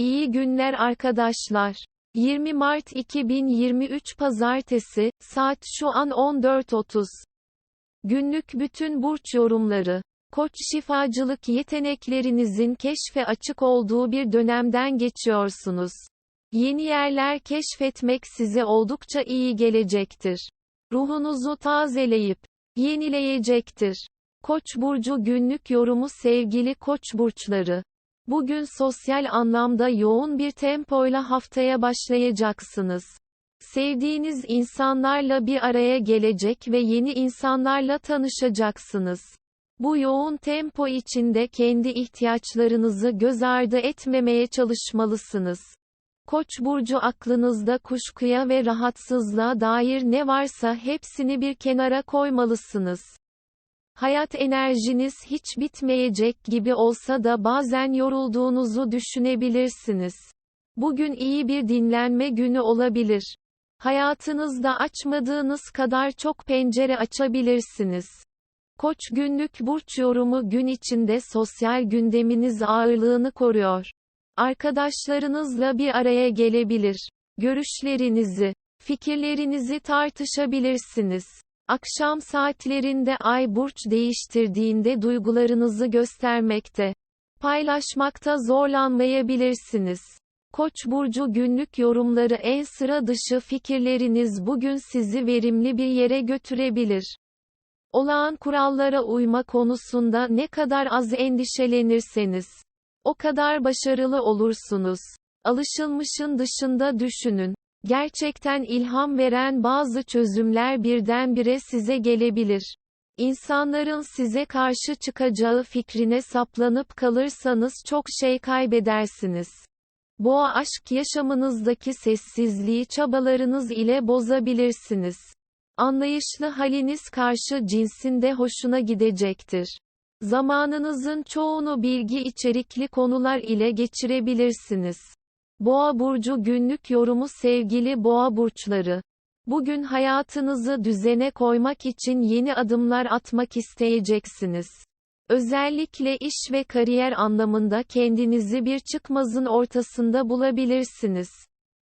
İyi günler arkadaşlar. 20 Mart 2023 Pazartesi, saat şu an 14.30. Günlük bütün burç yorumları. Koç şifacılık yeteneklerinizin keşfe açık olduğu bir dönemden geçiyorsunuz. Yeni yerler keşfetmek size oldukça iyi gelecektir. Ruhunuzu tazeleyip yenileyecektir. Koç burcu günlük yorumu sevgili Koç burçları. Bugün sosyal anlamda yoğun bir tempoyla haftaya başlayacaksınız. Sevdiğiniz insanlarla bir araya gelecek ve yeni insanlarla tanışacaksınız. Bu yoğun tempo içinde kendi ihtiyaçlarınızı göz ardı etmemeye çalışmalısınız. Koç burcu aklınızda kuşkuya ve rahatsızlığa dair ne varsa hepsini bir kenara koymalısınız. Hayat enerjiniz hiç bitmeyecek gibi olsa da bazen yorulduğunuzu düşünebilirsiniz. Bugün iyi bir dinlenme günü olabilir. Hayatınızda açmadığınız kadar çok pencere açabilirsiniz. Koç günlük burç yorumu gün içinde sosyal gündeminiz ağırlığını koruyor. Arkadaşlarınızla bir araya gelebilir. Görüşlerinizi, fikirlerinizi tartışabilirsiniz. Akşam saatlerinde ay burç değiştirdiğinde duygularınızı göstermekte, paylaşmakta zorlanmayabilirsiniz. Koç burcu günlük yorumları en sıra dışı fikirleriniz bugün sizi verimli bir yere götürebilir. Olağan kurallara uyma konusunda ne kadar az endişelenirseniz, o kadar başarılı olursunuz. Alışılmışın dışında düşünün. Gerçekten ilham veren bazı çözümler birdenbire size gelebilir. İnsanların size karşı çıkacağı fikrine saplanıp kalırsanız çok şey kaybedersiniz. Boğa aşk yaşamınızdaki sessizliği çabalarınız ile bozabilirsiniz. Anlayışlı haliniz karşı cinsinde hoşuna gidecektir. Zamanınızın çoğunu bilgi içerikli konular ile geçirebilirsiniz. Boğa burcu günlük yorumu sevgili boğa burçları. Bugün hayatınızı düzene koymak için yeni adımlar atmak isteyeceksiniz. Özellikle iş ve kariyer anlamında kendinizi bir çıkmazın ortasında bulabilirsiniz.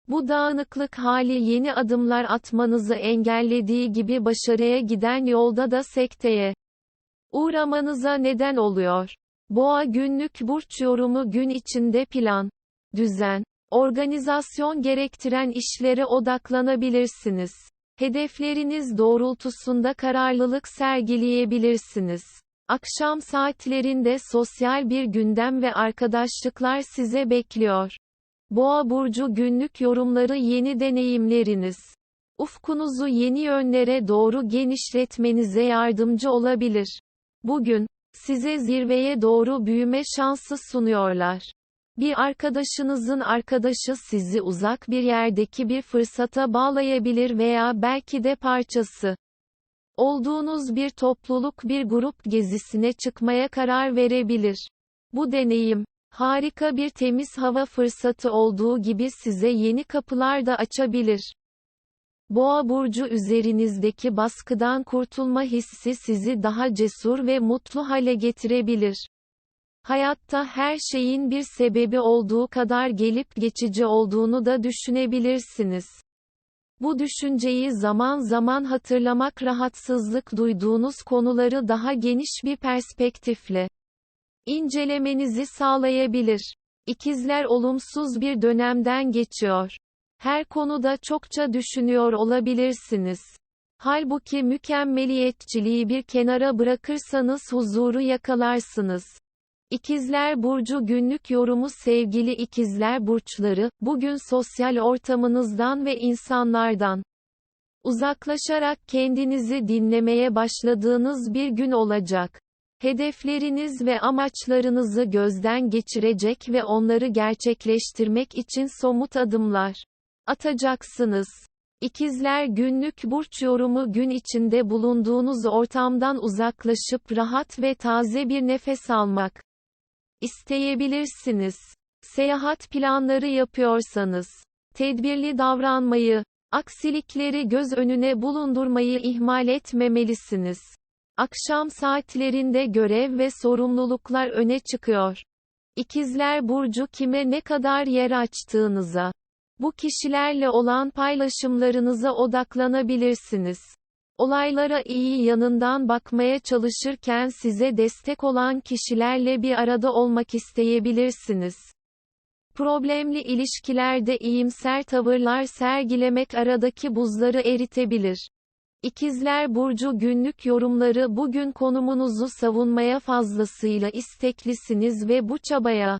Bu dağınıklık hali yeni adımlar atmanızı engellediği gibi başarıya giden yolda da sekteye uğramanıza neden oluyor. Boğa günlük burç yorumu gün içinde plan, düzen, organizasyon gerektiren işlere odaklanabilirsiniz. Hedefleriniz doğrultusunda kararlılık sergileyebilirsiniz. Akşam saatlerinde sosyal bir gündem ve arkadaşlıklar size bekliyor. Boğa burcu günlük yorumları yeni deneyimleriniz. Ufkunuzu yeni yönlere doğru genişletmenize yardımcı olabilir. Bugün, size zirveye doğru büyüme şansı sunuyorlar. Bir arkadaşınızın arkadaşı sizi uzak bir yerdeki bir fırsata bağlayabilir veya belki de parçası. Olduğunuz bir topluluk bir grup gezisine çıkmaya karar verebilir. Bu deneyim, harika bir temiz hava fırsatı olduğu gibi size yeni kapılar da açabilir. Boğa burcu üzerinizdeki baskıdan kurtulma hissi sizi daha cesur ve mutlu hale getirebilir. Hayatta her şeyin bir sebebi olduğu kadar gelip geçici olduğunu da düşünebilirsiniz. Bu düşünceyi zaman zaman hatırlamak rahatsızlık duyduğunuz konuları daha geniş bir perspektifle incelemenizi sağlayabilir. İkizler olumsuz bir dönemden geçiyor. Her konuda çokça düşünüyor olabilirsiniz. Halbuki mükemmeliyetçiliği bir kenara bırakırsanız huzuru yakalarsınız. İkizler Burcu günlük yorumu sevgili ikizler burçları, bugün sosyal ortamınızdan ve insanlardan uzaklaşarak kendinizi dinlemeye başladığınız bir gün olacak. Hedefleriniz ve amaçlarınızı gözden geçirecek ve onları gerçekleştirmek için somut adımlar atacaksınız. İkizler günlük burç yorumu gün içinde bulunduğunuz ortamdan uzaklaşıp rahat ve taze bir nefes almak isteyebilirsiniz. Seyahat planları yapıyorsanız, tedbirli davranmayı, aksilikleri göz önüne bulundurmayı ihmal etmemelisiniz. Akşam saatlerinde görev ve sorumluluklar öne çıkıyor. İkizler Burcu kime ne kadar yer açtığınıza, bu kişilerle olan paylaşımlarınıza odaklanabilirsiniz. Olaylara iyi yanından bakmaya çalışırken size destek olan kişilerle bir arada olmak isteyebilirsiniz. Problemli ilişkilerde iyimser tavırlar sergilemek aradaki buzları eritebilir. İkizler Burcu günlük yorumları bugün konumunuzu savunmaya fazlasıyla isteklisiniz ve bu çabaya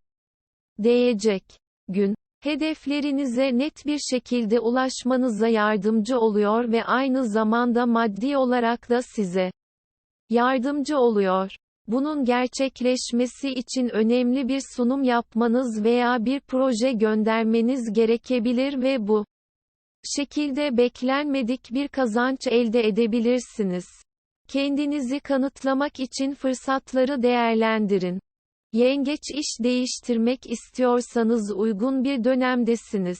değecek gün hedeflerinize net bir şekilde ulaşmanıza yardımcı oluyor ve aynı zamanda maddi olarak da size yardımcı oluyor. Bunun gerçekleşmesi için önemli bir sunum yapmanız veya bir proje göndermeniz gerekebilir ve bu şekilde beklenmedik bir kazanç elde edebilirsiniz. Kendinizi kanıtlamak için fırsatları değerlendirin. Yengeç iş değiştirmek istiyorsanız uygun bir dönemdesiniz.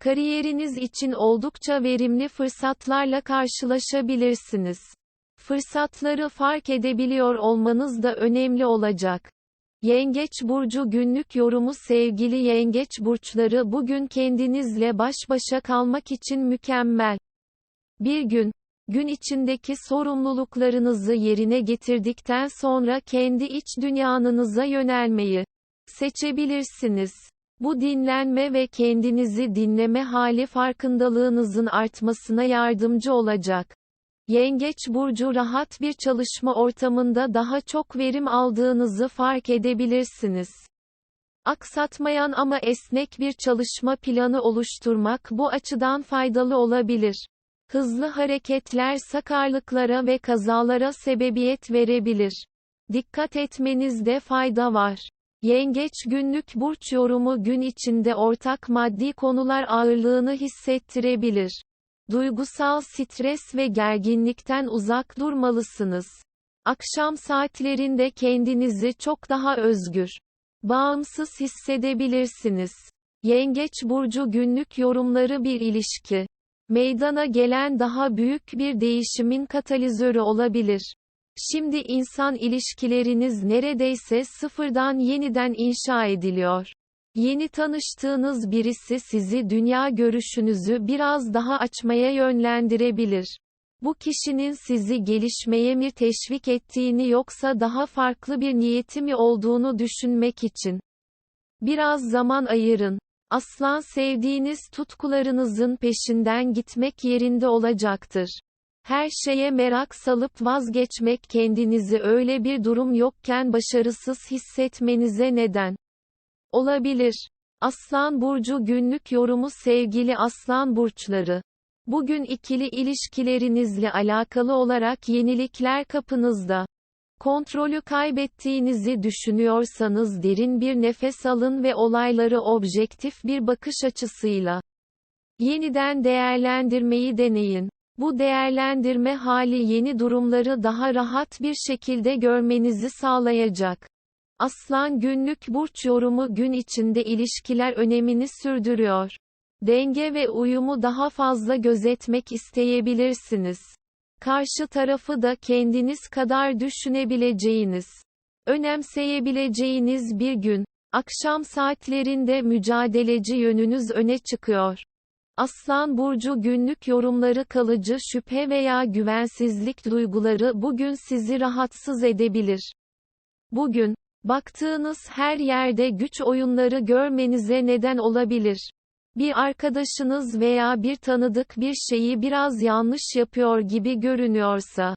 Kariyeriniz için oldukça verimli fırsatlarla karşılaşabilirsiniz. Fırsatları fark edebiliyor olmanız da önemli olacak. Yengeç burcu günlük yorumu sevgili yengeç burçları bugün kendinizle baş başa kalmak için mükemmel. Bir gün, gün içindeki sorumluluklarınızı yerine getirdikten sonra kendi iç dünyanınıza yönelmeyi seçebilirsiniz. Bu dinlenme ve kendinizi dinleme hali farkındalığınızın artmasına yardımcı olacak. Yengeç burcu rahat bir çalışma ortamında daha çok verim aldığınızı fark edebilirsiniz. Aksatmayan ama esnek bir çalışma planı oluşturmak bu açıdan faydalı olabilir. Hızlı hareketler sakarlıklara ve kazalara sebebiyet verebilir. Dikkat etmenizde fayda var. Yengeç günlük burç yorumu gün içinde ortak maddi konular ağırlığını hissettirebilir. Duygusal stres ve gerginlikten uzak durmalısınız. Akşam saatlerinde kendinizi çok daha özgür, bağımsız hissedebilirsiniz. Yengeç burcu günlük yorumları bir ilişki. Meydana gelen daha büyük bir değişimin katalizörü olabilir. Şimdi insan ilişkileriniz neredeyse sıfırdan yeniden inşa ediliyor. Yeni tanıştığınız birisi sizi dünya görüşünüzü biraz daha açmaya yönlendirebilir. Bu kişinin sizi gelişmeye mi teşvik ettiğini yoksa daha farklı bir niyeti mi olduğunu düşünmek için biraz zaman ayırın. Aslan sevdiğiniz tutkularınızın peşinden gitmek yerinde olacaktır. Her şeye merak salıp vazgeçmek kendinizi öyle bir durum yokken başarısız hissetmenize neden olabilir. Aslan burcu günlük yorumu sevgili aslan burçları. Bugün ikili ilişkilerinizle alakalı olarak yenilikler kapınızda. Kontrolü kaybettiğinizi düşünüyorsanız derin bir nefes alın ve olayları objektif bir bakış açısıyla yeniden değerlendirmeyi deneyin. Bu değerlendirme hali yeni durumları daha rahat bir şekilde görmenizi sağlayacak. Aslan günlük burç yorumu gün içinde ilişkiler önemini sürdürüyor. Denge ve uyumu daha fazla gözetmek isteyebilirsiniz. Karşı tarafı da kendiniz kadar düşünebileceğiniz, önemseyebileceğiniz bir gün. Akşam saatlerinde mücadeleci yönünüz öne çıkıyor. Aslan burcu günlük yorumları kalıcı şüphe veya güvensizlik duyguları bugün sizi rahatsız edebilir. Bugün baktığınız her yerde güç oyunları görmenize neden olabilir. Bir arkadaşınız veya bir tanıdık bir şeyi biraz yanlış yapıyor gibi görünüyorsa,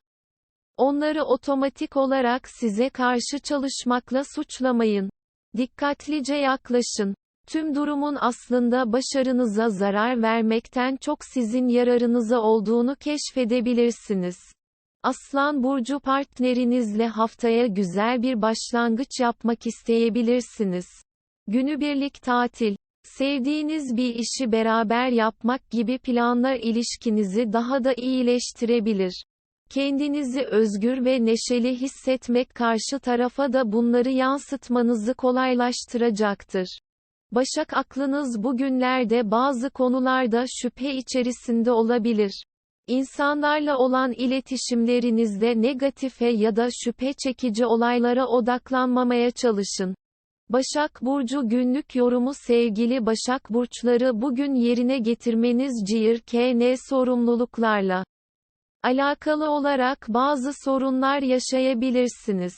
onları otomatik olarak size karşı çalışmakla suçlamayın. Dikkatlice yaklaşın. Tüm durumun aslında başarınıza zarar vermekten çok sizin yararınıza olduğunu keşfedebilirsiniz. Aslan burcu partnerinizle haftaya güzel bir başlangıç yapmak isteyebilirsiniz. Günübirlik tatil, sevdiğiniz bir işi beraber yapmak gibi planlar ilişkinizi daha da iyileştirebilir. Kendinizi özgür ve neşeli hissetmek karşı tarafa da bunları yansıtmanızı kolaylaştıracaktır. Başak aklınız bugünlerde bazı konularda şüphe içerisinde olabilir. İnsanlarla olan iletişimlerinizde negatife ya da şüphe çekici olaylara odaklanmamaya çalışın. Başak Burcu günlük yorumu sevgili Başak Burçları bugün yerine getirmeniz CİR-KN sorumluluklarla alakalı olarak bazı sorunlar yaşayabilirsiniz.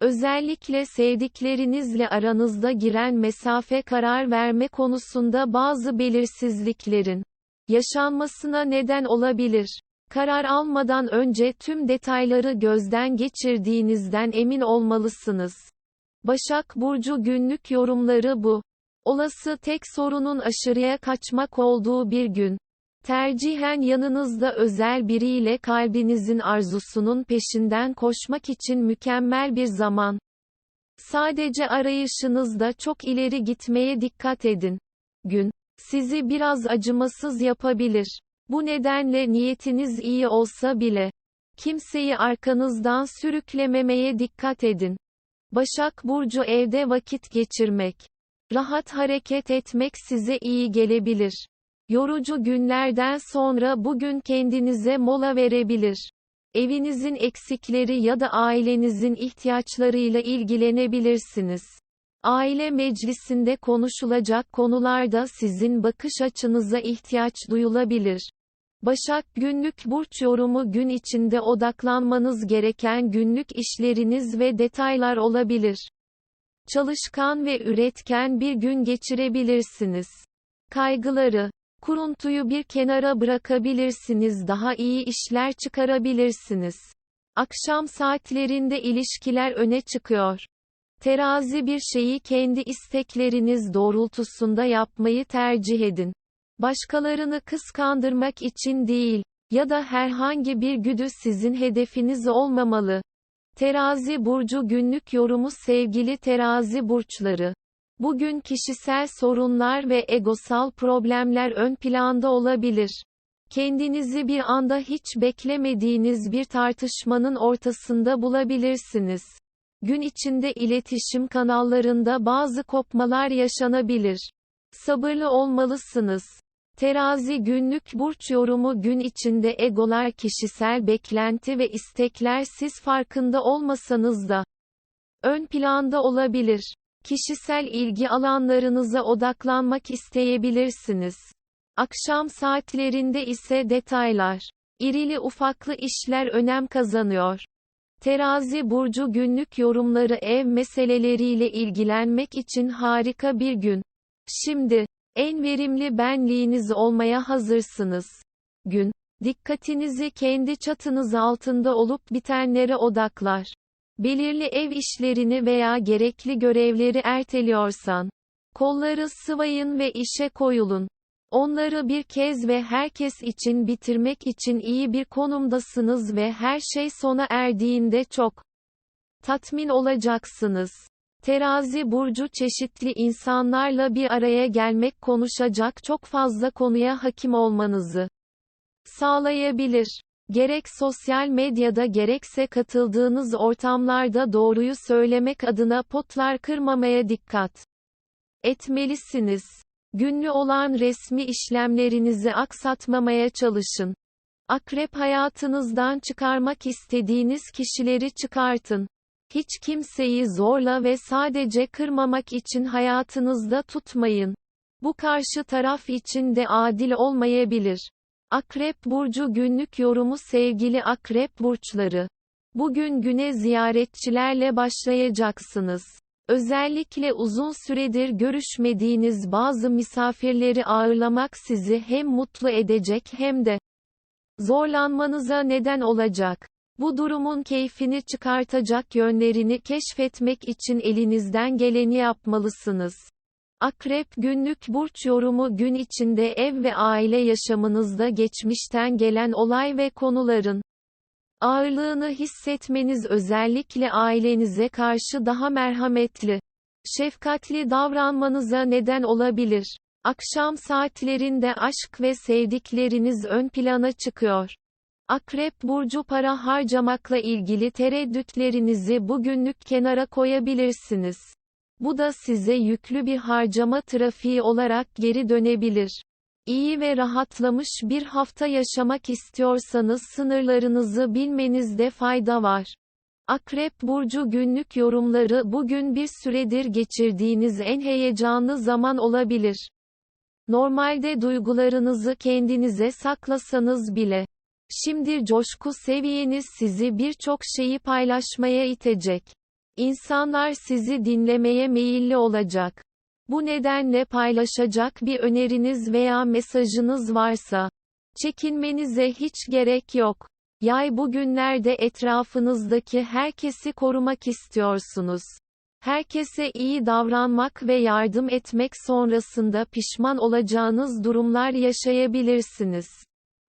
Özellikle sevdiklerinizle aranızda giren mesafe karar verme konusunda bazı belirsizliklerin yaşanmasına neden olabilir. Karar almadan önce tüm detayları gözden geçirdiğinizden emin olmalısınız. Başak Burcu günlük yorumları bu. Olası tek sorunun aşırıya kaçmak olduğu bir gün. Tercihen yanınızda özel biriyle kalbinizin arzusunun peşinden koşmak için mükemmel bir zaman. Sadece arayışınızda çok ileri gitmeye dikkat edin. Gün sizi biraz acımasız yapabilir. Bu nedenle niyetiniz iyi olsa bile kimseyi arkanızdan sürüklememeye dikkat edin. Başak Burcu evde vakit geçirmek, rahat hareket etmek size iyi gelebilir. Yorucu günlerden sonra bugün kendinize mola verebilir. Evinizin eksikleri ya da ailenizin ihtiyaçlarıyla ilgilenebilirsiniz. Aile meclisinde konuşulacak konularda sizin bakış açınıza ihtiyaç duyulabilir. Başak günlük burç yorumu gün içinde odaklanmanız gereken günlük işleriniz ve detaylar olabilir. Çalışkan ve üretken bir gün geçirebilirsiniz. Kaygıları, kuruntuyu bir kenara bırakabilirsiniz daha iyi işler çıkarabilirsiniz. Akşam saatlerinde ilişkiler öne çıkıyor. Terazi bir şeyi kendi istekleriniz doğrultusunda yapmayı tercih edin. Başkalarını kıskandırmak için değil ya da herhangi bir güdü sizin hedefiniz olmamalı. Terazi burcu günlük yorumu sevgili terazi burçları. Bugün kişisel sorunlar ve egosal problemler ön planda olabilir. Kendinizi bir anda hiç beklemediğiniz bir tartışmanın ortasında bulabilirsiniz. Gün içinde iletişim kanallarında bazı kopmalar yaşanabilir. Sabırlı olmalısınız. Terazi günlük burç yorumu gün içinde egolar kişisel beklenti ve istekler siz farkında olmasanız da ön planda olabilir. Kişisel ilgi alanlarınıza odaklanmak isteyebilirsiniz. Akşam saatlerinde ise detaylar, irili ufaklı işler önem kazanıyor. Terazi burcu günlük yorumları ev meseleleriyle ilgilenmek için harika bir gün. Şimdi en verimli benliğiniz olmaya hazırsınız. Gün dikkatinizi kendi çatınız altında olup bitenlere odaklar. Belirli ev işlerini veya gerekli görevleri erteliyorsan, kolları sıvayın ve işe koyulun. Onları bir kez ve herkes için bitirmek için iyi bir konumdasınız ve her şey sona erdiğinde çok tatmin olacaksınız. Terazi burcu çeşitli insanlarla bir araya gelmek konuşacak çok fazla konuya hakim olmanızı sağlayabilir. Gerek sosyal medyada gerekse katıldığınız ortamlarda doğruyu söylemek adına potlar kırmamaya dikkat etmelisiniz. Günlü olan resmi işlemlerinizi aksatmamaya çalışın. Akrep hayatınızdan çıkarmak istediğiniz kişileri çıkartın. Hiç kimseyi zorla ve sadece kırmamak için hayatınızda tutmayın. Bu karşı taraf için de adil olmayabilir. Akrep Burcu günlük yorumu sevgili Akrep Burçları. Bugün güne ziyaretçilerle başlayacaksınız. Özellikle uzun süredir görüşmediğiniz bazı misafirleri ağırlamak sizi hem mutlu edecek hem de zorlanmanıza neden olacak. Bu durumun keyfini çıkartacak yönlerini keşfetmek için elinizden geleni yapmalısınız. Akrep günlük burç yorumu gün içinde ev ve aile yaşamınızda geçmişten gelen olay ve konuların ağırlığını hissetmeniz özellikle ailenize karşı daha merhametli, şefkatli davranmanıza neden olabilir. Akşam saatlerinde aşk ve sevdikleriniz ön plana çıkıyor. Akrep burcu para harcamakla ilgili tereddütlerinizi bugünlük kenara koyabilirsiniz. Bu da size yüklü bir harcama trafiği olarak geri dönebilir. İyi ve rahatlamış bir hafta yaşamak istiyorsanız sınırlarınızı bilmenizde fayda var. Akrep Burcu günlük yorumları bugün bir süredir geçirdiğiniz en heyecanlı zaman olabilir. Normalde duygularınızı kendinize saklasanız bile, şimdi coşku seviyeniz sizi birçok şeyi paylaşmaya itecek. İnsanlar sizi dinlemeye meyilli olacak. Bu nedenle paylaşacak bir öneriniz veya mesajınız varsa, çekinmenize hiç gerek yok. Yay bugünlerde etrafınızdaki herkesi korumak istiyorsunuz. Herkese iyi davranmak ve yardım etmek sonrasında pişman olacağınız durumlar yaşayabilirsiniz.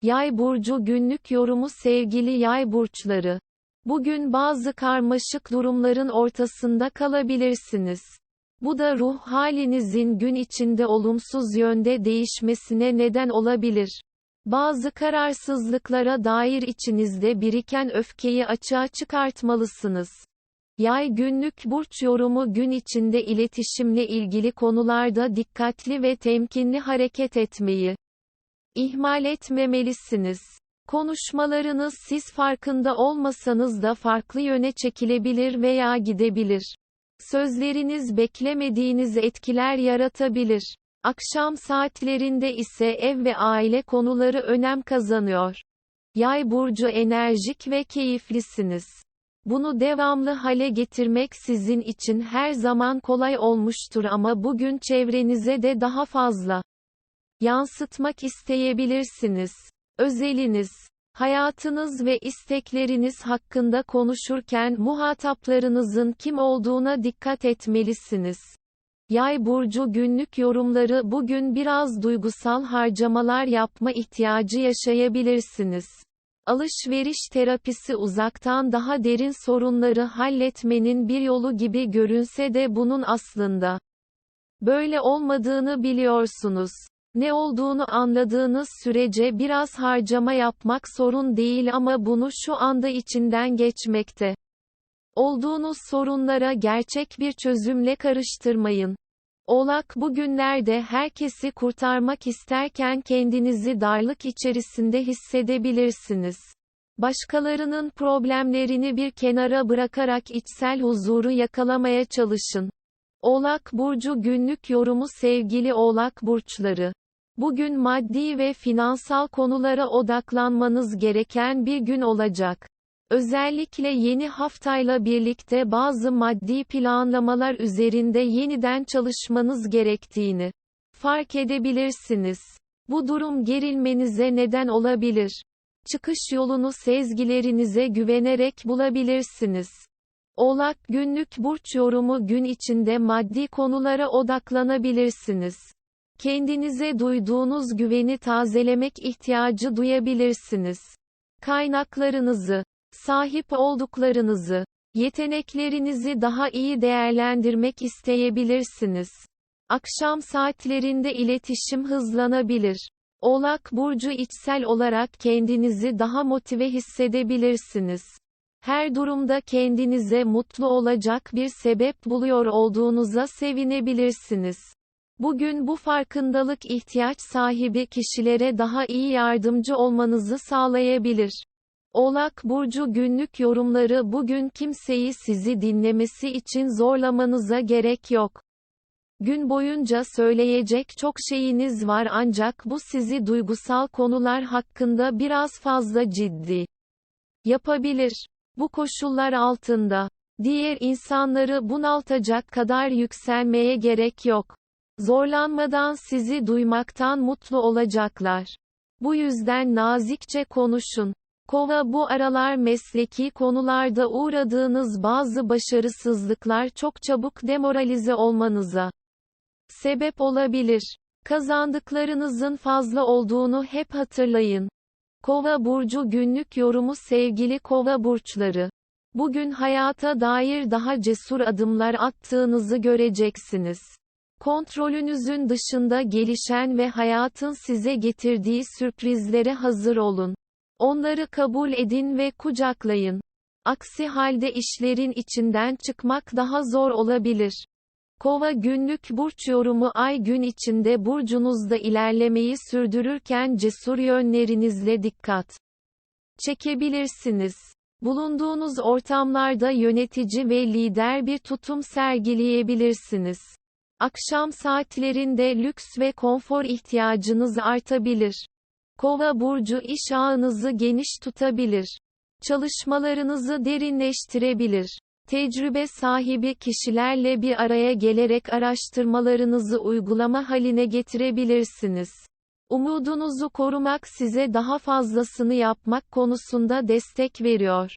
Yay burcu günlük yorumu sevgili yay burçları. Bugün bazı karmaşık durumların ortasında kalabilirsiniz. Bu da ruh halinizin gün içinde olumsuz yönde değişmesine neden olabilir. Bazı kararsızlıklara dair içinizde biriken öfkeyi açığa çıkartmalısınız. Yay günlük burç yorumu gün içinde iletişimle ilgili konularda dikkatli ve temkinli hareket etmeyi ihmal etmemelisiniz. Konuşmalarınız siz farkında olmasanız da farklı yöne çekilebilir veya gidebilir. Sözleriniz beklemediğiniz etkiler yaratabilir. Akşam saatlerinde ise ev ve aile konuları önem kazanıyor. Yay burcu enerjik ve keyiflisiniz. Bunu devamlı hale getirmek sizin için her zaman kolay olmuştur ama bugün çevrenize de daha fazla yansıtmak isteyebilirsiniz. Özeliniz, hayatınız ve istekleriniz hakkında konuşurken muhataplarınızın kim olduğuna dikkat etmelisiniz. Yay burcu günlük yorumları bugün biraz duygusal harcamalar yapma ihtiyacı yaşayabilirsiniz. Alışveriş terapisi uzaktan daha derin sorunları halletmenin bir yolu gibi görünse de bunun aslında böyle olmadığını biliyorsunuz. Ne olduğunu anladığınız sürece biraz harcama yapmak sorun değil ama bunu şu anda içinden geçmekte olduğunuz sorunlara gerçek bir çözümle karıştırmayın. Oğlak bugünlerde herkesi kurtarmak isterken kendinizi darlık içerisinde hissedebilirsiniz. Başkalarının problemlerini bir kenara bırakarak içsel huzuru yakalamaya çalışın. Oğlak burcu günlük yorumu sevgili Oğlak burçları. Bugün maddi ve finansal konulara odaklanmanız gereken bir gün olacak. Özellikle yeni haftayla birlikte bazı maddi planlamalar üzerinde yeniden çalışmanız gerektiğini fark edebilirsiniz. Bu durum gerilmenize neden olabilir. Çıkış yolunu sezgilerinize güvenerek bulabilirsiniz. Oğlak günlük burç yorumu gün içinde maddi konulara odaklanabilirsiniz. Kendinize duyduğunuz güveni tazelemek ihtiyacı duyabilirsiniz. Kaynaklarınızı Sahip olduklarınızı, yeteneklerinizi daha iyi değerlendirmek isteyebilirsiniz. Akşam saatlerinde iletişim hızlanabilir. Oğlak burcu içsel olarak kendinizi daha motive hissedebilirsiniz. Her durumda kendinize mutlu olacak bir sebep buluyor olduğunuza sevinebilirsiniz. Bugün bu farkındalık ihtiyaç sahibi kişilere daha iyi yardımcı olmanızı sağlayabilir. Oğlak Burcu günlük yorumları bugün kimseyi sizi dinlemesi için zorlamanıza gerek yok. Gün boyunca söyleyecek çok şeyiniz var ancak bu sizi duygusal konular hakkında biraz fazla ciddi yapabilir. Bu koşullar altında diğer insanları bunaltacak kadar yükselmeye gerek yok. Zorlanmadan sizi duymaktan mutlu olacaklar. Bu yüzden nazikçe konuşun. Kova bu aralar mesleki konularda uğradığınız bazı başarısızlıklar çok çabuk demoralize olmanıza sebep olabilir. Kazandıklarınızın fazla olduğunu hep hatırlayın. Kova burcu günlük yorumu sevgili Kova burçları. Bugün hayata dair daha cesur adımlar attığınızı göreceksiniz. Kontrolünüzün dışında gelişen ve hayatın size getirdiği sürprizlere hazır olun. Onları kabul edin ve kucaklayın. Aksi halde işlerin içinden çıkmak daha zor olabilir. Kova günlük burç yorumu ay gün içinde burcunuzda ilerlemeyi sürdürürken cesur yönlerinizle dikkat çekebilirsiniz. Bulunduğunuz ortamlarda yönetici ve lider bir tutum sergileyebilirsiniz. Akşam saatlerinde lüks ve konfor ihtiyacınız artabilir. Kova burcu iş ağınızı geniş tutabilir. Çalışmalarınızı derinleştirebilir. Tecrübe sahibi kişilerle bir araya gelerek araştırmalarınızı uygulama haline getirebilirsiniz. Umudunuzu korumak size daha fazlasını yapmak konusunda destek veriyor.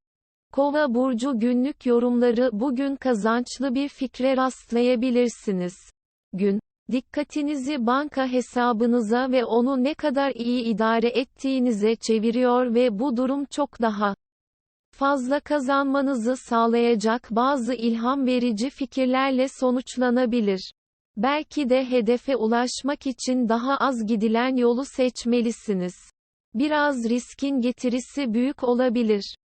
Kova burcu günlük yorumları bugün kazançlı bir fikre rastlayabilirsiniz. Gün dikkatinizi banka hesabınıza ve onu ne kadar iyi idare ettiğinize çeviriyor ve bu durum çok daha fazla kazanmanızı sağlayacak bazı ilham verici fikirlerle sonuçlanabilir. Belki de hedefe ulaşmak için daha az gidilen yolu seçmelisiniz. Biraz riskin getirisi büyük olabilir.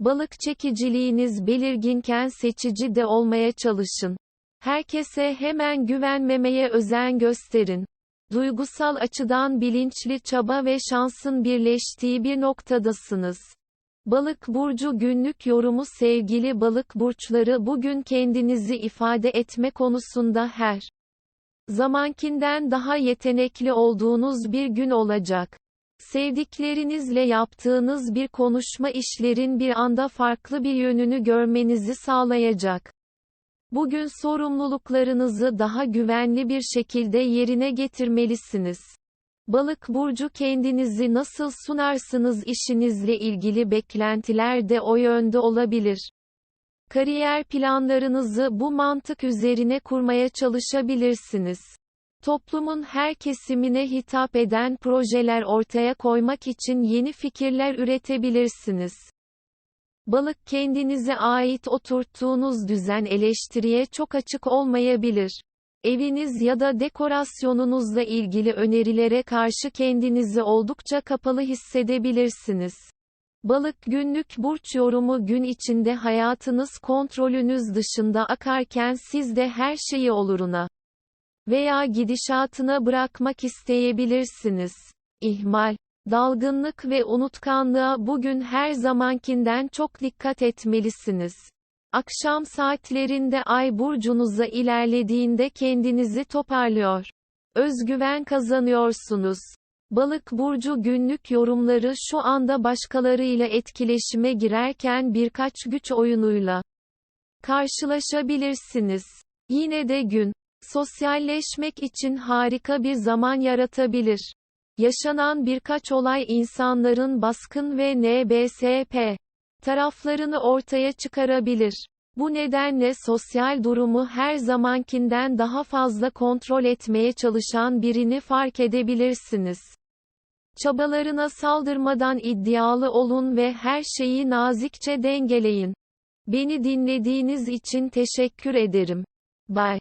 Balık çekiciliğiniz belirginken seçici de olmaya çalışın. Herkese hemen güvenmemeye özen gösterin. Duygusal açıdan bilinçli çaba ve şansın birleştiği bir noktadasınız. Balık burcu günlük yorumu sevgili balık burçları bugün kendinizi ifade etme konusunda her zamankinden daha yetenekli olduğunuz bir gün olacak. Sevdiklerinizle yaptığınız bir konuşma işlerin bir anda farklı bir yönünü görmenizi sağlayacak. Bugün sorumluluklarınızı daha güvenli bir şekilde yerine getirmelisiniz. Balık burcu kendinizi nasıl sunarsınız işinizle ilgili beklentiler de o yönde olabilir. Kariyer planlarınızı bu mantık üzerine kurmaya çalışabilirsiniz. Toplumun her kesimine hitap eden projeler ortaya koymak için yeni fikirler üretebilirsiniz. Balık kendinize ait oturttuğunuz düzen eleştiriye çok açık olmayabilir. Eviniz ya da dekorasyonunuzla ilgili önerilere karşı kendinizi oldukça kapalı hissedebilirsiniz. Balık günlük burç yorumu gün içinde hayatınız kontrolünüz dışında akarken siz de her şeyi oluruna veya gidişatına bırakmak isteyebilirsiniz. İhmal, dalgınlık ve unutkanlığa bugün her zamankinden çok dikkat etmelisiniz. Akşam saatlerinde ay burcunuza ilerlediğinde kendinizi toparlıyor. Özgüven kazanıyorsunuz. Balık burcu günlük yorumları şu anda başkalarıyla etkileşime girerken birkaç güç oyunuyla karşılaşabilirsiniz. Yine de gün sosyalleşmek için harika bir zaman yaratabilir. Yaşanan birkaç olay insanların baskın ve NBSP taraflarını ortaya çıkarabilir. Bu nedenle sosyal durumu her zamankinden daha fazla kontrol etmeye çalışan birini fark edebilirsiniz. Çabalarına saldırmadan iddialı olun ve her şeyi nazikçe dengeleyin. Beni dinlediğiniz için teşekkür ederim. Bye.